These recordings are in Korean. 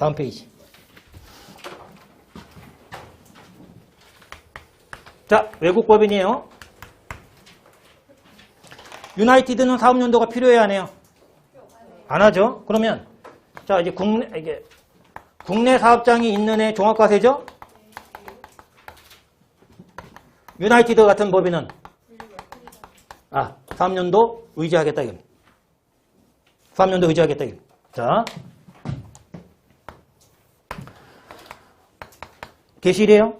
다음 페이지. 자, 외국 법인이에요. 유나이티드는 사업연도가 필요해야 하네요. 안 하죠? 그러면, 자, 이제 국내, 이게, 국내 사업장이 있는 애 종합과세죠? 유나이티드 같은 법인은, 아, 3년도 의지하겠다, 이거. 3년도 의지하겠다, 이거. 자. 계실이에요?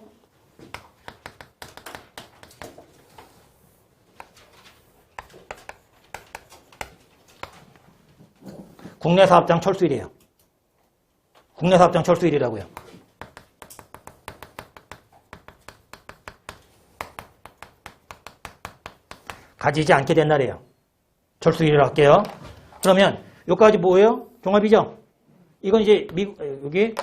국내 사업장 철수일이에요. 국내 사업장 철수일이라고요. 가지지 않게 된 날이에요. 철수일이라고 할게요. 그러면 여기까지 뭐예요? 종합이죠? 이건 이제 미국 여기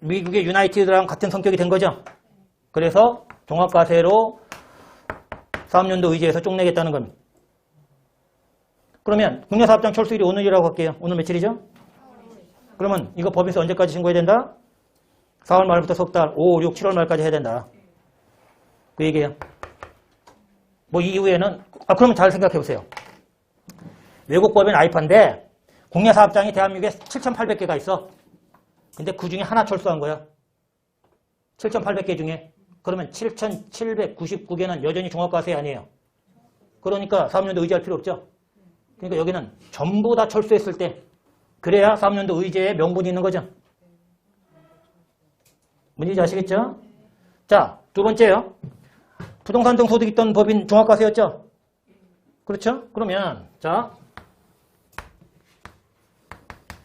미국의 유나이티드랑 같은 성격이 된 거죠. 그래서 종합과세로 사업연도 의지에서 쪽내겠다는 겁니다. 그러면 국내 사업장 철수일이 오늘이라고 할게요. 오늘 며칠이죠? 그러면 이거 법인세 언제까지 신고해야 된다? 4월 말부터 석 달, 5, 6, 7월 말까지 해야 된다. 그 얘기예요. 뭐 이후에는 아 그러면 잘 생각해 보세요. 외국 법인 아이파인데 국내 사업장이 대한민국에 7,800개가 있어. 근데 그 중에 하나 철수한 거야. 7,800개 중에. 그러면 7,799개는 여전히 종합과세 아니에요. 그러니까 사업연도 의지할 필요 없죠. 그러니까 여기는 전부 다 철수했을 때 그래야 사업연도 의제에 명분이 있는 거죠. 문제지 아시겠죠? 자, 두 번째요. 부동산 등 소득 있던 법인 종합과세였죠? 그렇죠? 그러면 자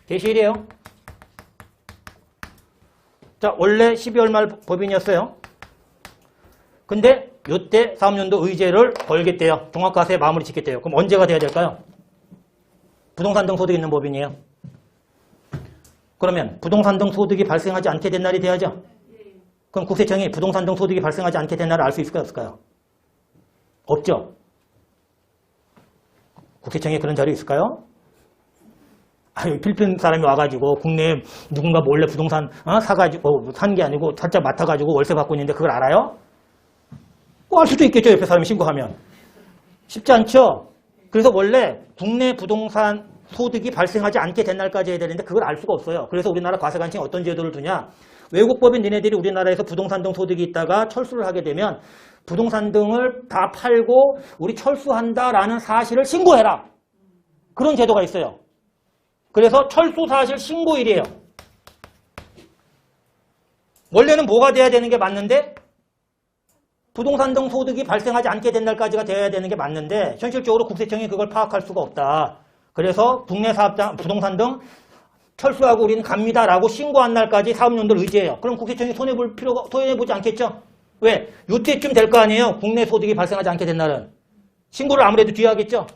게시일이에요. 자, 원래 12월 말 법인이었어요. 근데 요때 사업연도 의제를 걸겠대요. 종합과세 마무리 짓겠대요. 그럼 언제가 돼야 될까요? 부동산 등 소득 있는 법인이에요. 그러면 부동산 등 소득이 발생하지 않게 된 날이 돼야죠. 그럼 국세청이 부동산 등 소득이 발생하지 않게 된 날을 알 수 있을까요? 없을까요? 없죠. 국세청에 그런 자료 있을까요? 아유, 필리핀 사람이 와가지고 국내에 누군가 몰래 부동산 어? 사가지고 산 게 아니고 살짝 맡아가지고 월세 받고 있는데 그걸 알아요? 뭐알 수도 있겠죠. 옆에 사람이 신고하면. 쉽지 않죠. 그래서 원래 국내 부동산 소득이 발생하지 않게 된 날까지 해야 되는데 그걸 알 수가 없어요. 그래서 우리나라 과세관청이 어떤 제도를 두냐. 외국 법인 니네들이 우리나라에서 부동산 등 소득이 있다가 철수를 하게 되면 부동산 등을 다 팔고 우리 철수한다라는 사실을 신고해라. 그런 제도가 있어요. 그래서 철수 사실 신고일이에요. 원래는 뭐가 돼야 되는 게 맞는데 부동산 등 소득이 발생하지 않게 된 날까지가 되어야 되는 게 맞는데 현실적으로 국세청이 그걸 파악할 수가 없다. 그래서 국내 사업장 부동산 등 철수하고 우리는 갑니다라고 신고한 날까지 사업연도를 의지해요. 그럼 국세청이 손해볼 필요가 손해보지 않겠죠? 왜? 요때쯤 될 거 아니에요. 국내 소득이 발생하지 않게 된 날은 신고를 아무래도 뒤에 하겠죠.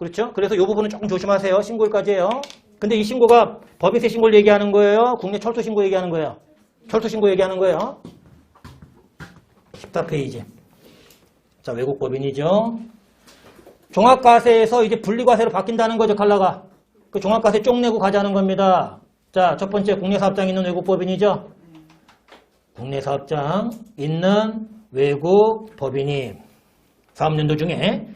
그렇죠? 그래서 이 부분은 조금 조심하세요. 신고일까지 해요. 근데 이 신고가 법인세 신고를 얘기하는 거예요? 국내 철수 신고 얘기하는 거예요? 철수 신고 얘기하는 거예요? 14페이지. 자, 외국 법인이죠. 종합과세에서 이제 분리과세로 바뀐다는 거죠, 칼라가. 그 종합과세 쪽내고 가자는 겁니다. 자, 첫 번째 국내 사업장 있는 외국 법인이죠. 국내 사업장 있는 외국 법인이 사업연도 중에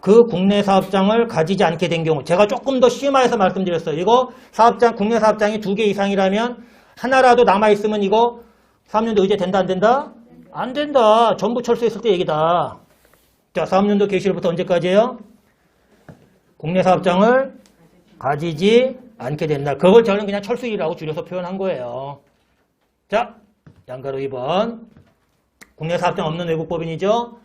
그 국내 사업장을 가지지 않게 된 경우 제가 조금 더 심화해서 말씀드렸어요. 이거 사업장 국내 사업장이 두 개 이상이라면 하나라도 남아 있으면 이거 사업연도 의제 된다 안 된다? 안 된다. 전부 철수했을 때 얘기다. 자, 사업연도 개시일부터 언제까지예요? 국내 사업장을 가지지 않게 된 날. 그걸 저는 그냥 철수일이라고 줄여서 표현한 거예요. 자, 양가로 2번. 국내 사업장 없는 외국법인이죠.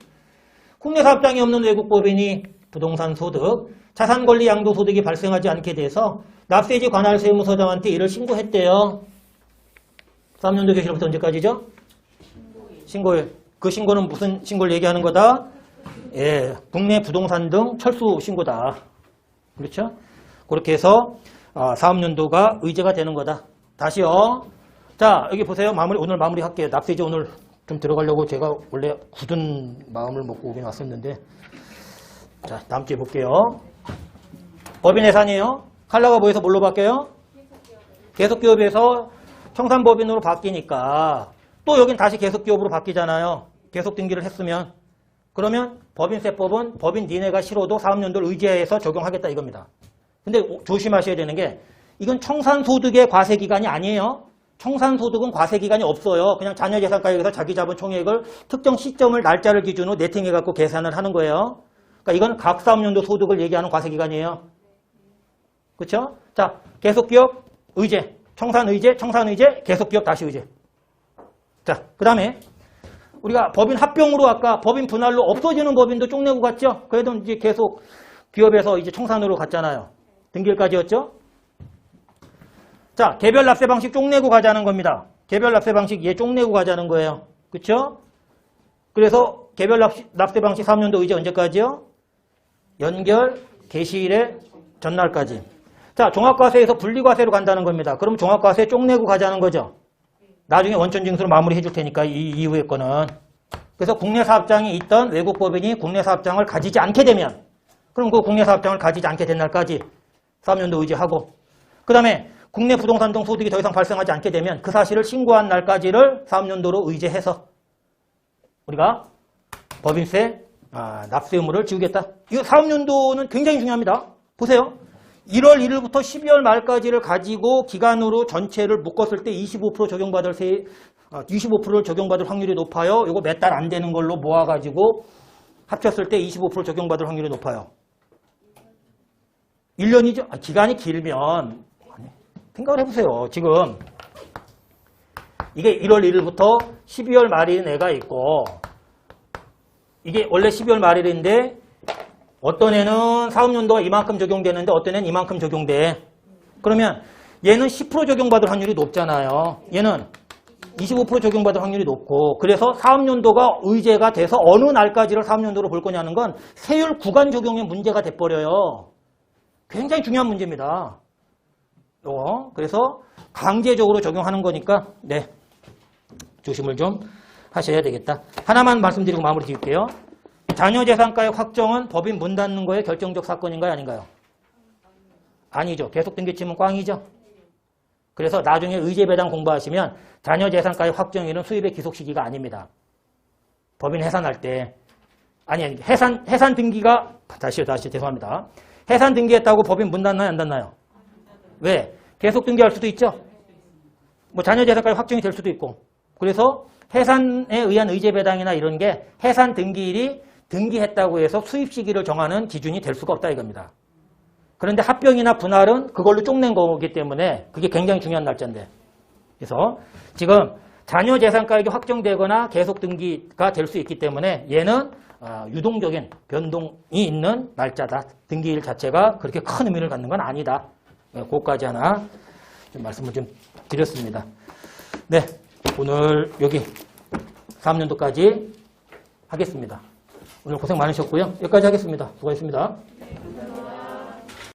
국내 사업장이 없는 외국법인이 부동산 소득, 자산권리 양도소득이 발생하지 않게 돼서 납세지 관할 세무서장한테 이를 신고했대요. 3년도 개시로부터 언제까지죠? 신고일. 그 신고는 무슨 신고를 얘기하는 거다? 예, 국내 부동산 등 철수 신고다. 그렇죠? 그렇게 해서 아, 사업연도가 의제가 되는 거다. 다시요. 자, 여기 보세요. 마무리 오늘 마무리 할게요. 납세지 오늘 좀 들어가려고 제가 원래 굳은 마음을 먹고 오긴 왔었는데 자, 다음 주에 볼게요. 법인 예산이에요. 칼라가 뭐해서 뭘로 바뀌어요? 계속기업에서 청산법인으로 바뀌니까 또 여긴 다시 계속기업으로 바뀌잖아요. 계속 등기를 했으면. 그러면 법인세법은 법인 니네가 싫어도 사업연도를 의지해서 적용하겠다 이겁니다. 근데 오- 조심하셔야 되는 게 이건 청산소득의 과세기간이 아니에요. 청산소득은 과세기간이 없어요. 그냥 자녀재산가액에서 자기 자본 총액을 특정 시점을 날짜를 기준으로 네팅해갖고 계산을 하는 거예요. 그러니까 이건 각 사업연도 소득을 얘기하는 과세기간이에요. 그렇죠? 자, 계속기업 의제, 청산의제, 청산의제, 계속기업 다시 의제. 자, 그 다음에 우리가 법인 합병으로 아까 법인 분할로 없어지는 법인도 쪽내고 갔죠? 그래도 이제 계속 기업에서 이제 청산으로 갔잖아요. 등기일까지였죠? 자, 개별 납세 방식 쪽내고 가자는 겁니다. 개별 납세 방식 얘 쪽내고 가자는 거예요. 그쵸? 그래서 개별 납세, 방식 3년도 의제 언제까지요? 연결 개시일의 전날까지. 자, 종합과세에서 분리과세로 간다는 겁니다. 그럼 종합과세 쪽내고 가자는 거죠. 나중에 원천징수로 마무리해 줄 테니까 이 이후의 거는. 그래서 국내 사업장이 있던 외국 법인이 국내 사업장을 가지지 않게 되면 그럼 그 국내 사업장을 가지지 않게 된 날까지 3년도 의지하고 그 다음에 국내 부동산 등 소득이 더 이상 발생하지 않게 되면 그 사실을 신고한 날까지를 3년도로 의제해서 우리가 법인세 아, 납세 의무를 지우겠다. 이거 사업연도는 굉장히 중요합니다. 보세요. 1월 1일부터 12월 말까지를 가지고 기간으로 전체를 묶었을 때 25% 적용받을 세, 25%를 적용받을 확률이 높아요. 이거 몇 달 안 되는 걸로 모아가지고 합쳤을 때 25% 적용받을 확률이 높아요. 1년이죠? 아, 기간이 길면 생각을 해보세요. 지금 이게 1월 1일부터 12월 말인 애가 있고 이게 원래 12월 말일인데 어떤 애는 사업연도가 이만큼 적용되는데 어떤 애는 이만큼 적용돼. 그러면 얘는 10% 적용받을 확률이 높잖아요. 얘는 25% 적용받을 확률이 높고 그래서 사업연도가 의제가 돼서 어느 날까지를 사업연도로 볼 거냐는 건 세율 구간 적용의 문제가 돼버려요. 굉장히 중요한 문제입니다. 요거. 그래서 강제적으로 적용하는 거니까 네 조심을 좀 하셔야 되겠다. 하나만 말씀드리고 마무리 지을게요. 자녀 재산가액 확정은 법인 문 닫는 거에 결정적 사건인가요? 아닌가요? 아니죠. 계속 등기치면 꽝이죠. 그래서 나중에 의제배당 공부하시면 자녀 재산가액 확정일은 수입의 기속 시기가 아닙니다. 법인 해산할 때 아니 아니 해산 해산 등기가 다시요 다시 죄송합니다. 해산 등기했다고 법인 문 닫나요 안 닫나요? 왜? 계속 등기할 수도 있죠. 뭐 자녀 재산가액 확정이 될 수도 있고 그래서 해산에 의한 의제 배당이나 이런 게 해산 등기일이 등기했다고 해서 수입 시기를 정하는 기준이 될 수가 없다 이겁니다. 그런데 합병이나 분할은 그걸로 쪽낸 거기 때문에 그게 굉장히 중요한 날짜인데. 그래서 지금 자녀 재산가액이 확정되거나 계속 등기가 될 수 있기 때문에 얘는 어, 유동적인 변동이 있는 날짜다. 등기일 자체가 그렇게 큰 의미를 갖는 건 아니다. 네, 그것까지 하나 좀 말씀을 좀 드렸습니다. 네, 오늘 여기 3년도까지 하겠습니다. 오늘 고생 많으셨고요. 여기까지 하겠습니다. 수고하셨습니다.